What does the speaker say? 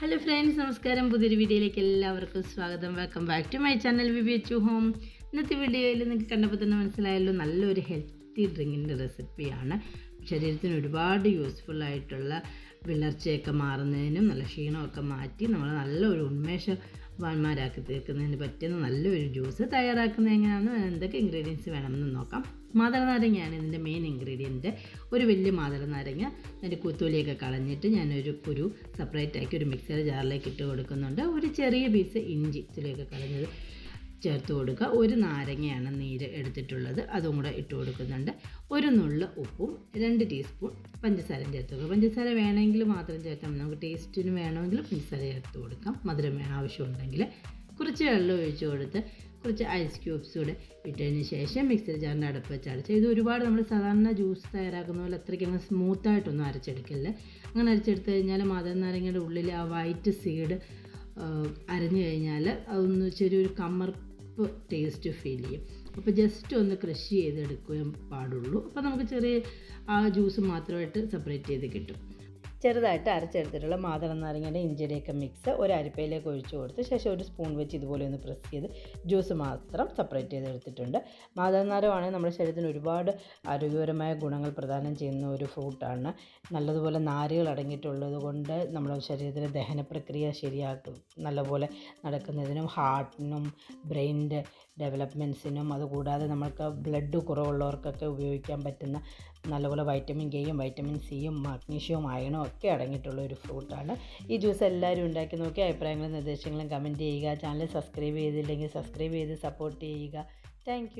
Hello friends നമസ്കാരം. പുതിയൊരു വീഡിയോയിലേക്ക് എല്ലാവർക്കും സ്വാഗതം. Welcome back to my channel V two home ഇന്നത്തെ വീഡിയോയിൽ നിങ്ങൾക്ക് കണ്ടപ്പോൾ തന്നെ മനസ്സിലായല്ലോ നല്ലൊരു ഹെൽത്തി ഡ്രിങ്കിന്റെ റെസിപ്പിയാണ് ശരീരത്തിന് ഒരുപാട് യൂസ്ഫുൾ ആയിട്ടുള്ള വിളർച്ചയൊക്കെ മാറുന്നതിനും നല്ല ക്ഷീണമൊക്കെ മാറ്റി നമ്മൾ നല്ലൊരു ഉന്മേഷവാന്മാരാക്കി തീർക്കുന്നതിന് പറ്റുന്ന നല്ലൊരു ജ്യൂസ് തയ്യാറാക്കുന്നത് എങ്ങനെയാണെന്ന് എന്തൊക്കെ ഇൻഗ്രീഡിയൻസ് വേണമെന്ന് നോക്കാം. മാതള നാരങ്ങയാണ് ഇതിന്റെ മെയിൻ ഇൻഗ്രീഡിയന്റ് ഒരു വലിയ മാതള നാരങ്ങ അതിന്റെ കുത്തൂലിയൊക്കെ കളഞ്ഞിട്ട് ഞാനൊരു കുരു സെപ്പറേറ്റ് ആക്കി ഒരു മിക്സർ ജാറിലേക്ക് ഇട്ട് കൊടുക്കുന്നുണ്ട്. ഒരു ചെറിയ പീസ് ഇഞ്ചി ഇതിലേക്ക് കളഞ്ഞത്. ചേർത്ത് കൊടുക്കുക. ഒരു നാരങ്ങയാണ് നീര് എടുത്തിട്ടുള്ളത്. അതും കൂടെ ഇട്ട് കൊടുക്കുന്നുണ്ട്. ഒരു നുള്ള് ഉപ്പും രണ്ട് ടീസ്പൂൺ പഞ്ചസാരയും ചേർത്ത് കൊടുക്കുക. പഞ്ചസാര വേണമെങ്കിൽ മാത്രം ചേർത്താൽ നമുക്ക് ടേസ്റ്റിന് വേണമെങ്കിൽ പഞ്ചസാര ചേർത്ത് കൊടുക്കാം. മധുരം ആവശ്യമുണ്ടെങ്കിൽ. കുറച്ച് വെള്ളം ഒഴിച്ച് കൊടുത്ത് കുറച്ച് ഐസ് ക്യൂബ്സ് കൂടെ ഇട്ടതിന് ശേഷം മിക്സർ ജാറിന്റെ അടുപ്പ് വെച്ച് ഇത് ഒരുപാട് നമ്മൾ സാധാരണ ജ്യൂസ് തയ്യാറാക്കുന്ന പോലെ അത്രയ്ക്ക് അങ്ങ് സ്മൂത്തായിട്ടൊന്നും അരച്ചെടുക്കില്ല അങ്ങനെ അരച്ചെടുത്ത് കഴിഞ്ഞാൽ മധുരം നാരങ്ങയുടെ ഉള്ളിൽ ആ വൈറ്റ് സീഡ് അരഞ്ഞു കഴിഞ്ഞാൽ അതൊന്ന് ചെറിയൊരു കമർപ്പ് ടേസ്റ്റ് ഫീൽ ചെയ്യും. അപ്പോൾ ജസ്റ്റ് ഒന്ന് ക്രഷ് ചെയ്തെടുക്കുകയും പാടുള്ളൂ. അപ്പോൾ നമുക്ക് ചെറിയ ആ ജ്യൂസ് മാത്രമായിട്ട് സെപ്പറേറ്റ് ചെയ്ത് കിട്ടും. ചെറുതായിട്ട് അരച്ചെടുത്തിട്ടുള്ള മാതള നാരങ്ങയുടെ ഇഞ്ചിയുടെയൊക്കെ മിക്സ് ഒരു അരിപ്പയിലേക്ക് ഒഴിച്ചു കൊടുത്ത് ശേഷം ഒരു സ്പൂൺ വെച്ച് ഇതുപോലെ ഒന്ന് പ്രസ് ചെയ്ത് ജ്യൂസ് മാത്രം സെപ്പറേറ്റ് ചെയ്ത് എടുത്തിട്ടുണ്ട് മാതള നാരമാണെങ്കിൽ നമ്മുടെ ശരീരത്തിന് ഒരുപാട് ആരോഗ്യപരമായ ഗുണങ്ങൾ പ്രദാനം ചെയ്യുന്ന ഒരു ഫ്രൂട്ടാണ് നല്ലതുപോലെ നാരുകൾ അടങ്ങിയിട്ടുള്ളത് കൊണ്ട് നമ്മുടെ ശരീരത്തിലെ ദഹന പ്രക്രിയ ശരിയാക്കും. നല്ലപോലെ നടക്കുന്നതിനും ഹാർട്ടിനും ബ്രെയിനിന്റെ ഡെവലപ്മെന്റ്സിനും അതുകൂടാതെ നമ്മൾക്ക് ബ്ലഡ് കുറവുള്ളവർക്കൊക്കെ ഉപയോഗിക്കാൻ പറ്റുന്ന നല്ലപോലെ വൈറ്റമിൻ കെയും വൈറ്റമിൻ സിയും മഗ്നീഷ്യവും അയണും ഒക്കെ അടങ്ങിയിട്ടുള്ള ഒരു ഫ്രൂട്ടാണ്. ഈ ജ്യൂസ് എല്ലാവരും ഉണ്ടാക്കി നോക്കി അഭിപ്രായങ്ങളും നിർദ്ദേശങ്ങളും കമന്റ് ചെയ്യുക. ചാനൽ സബ്സ്ക്രൈബ് ചെയ്തില്ലെങ്കിൽ സബ്സ്ക്രൈബ് ചെയ്ത് സപ്പോർട്ട് ചെയ്യുക. താങ്ക്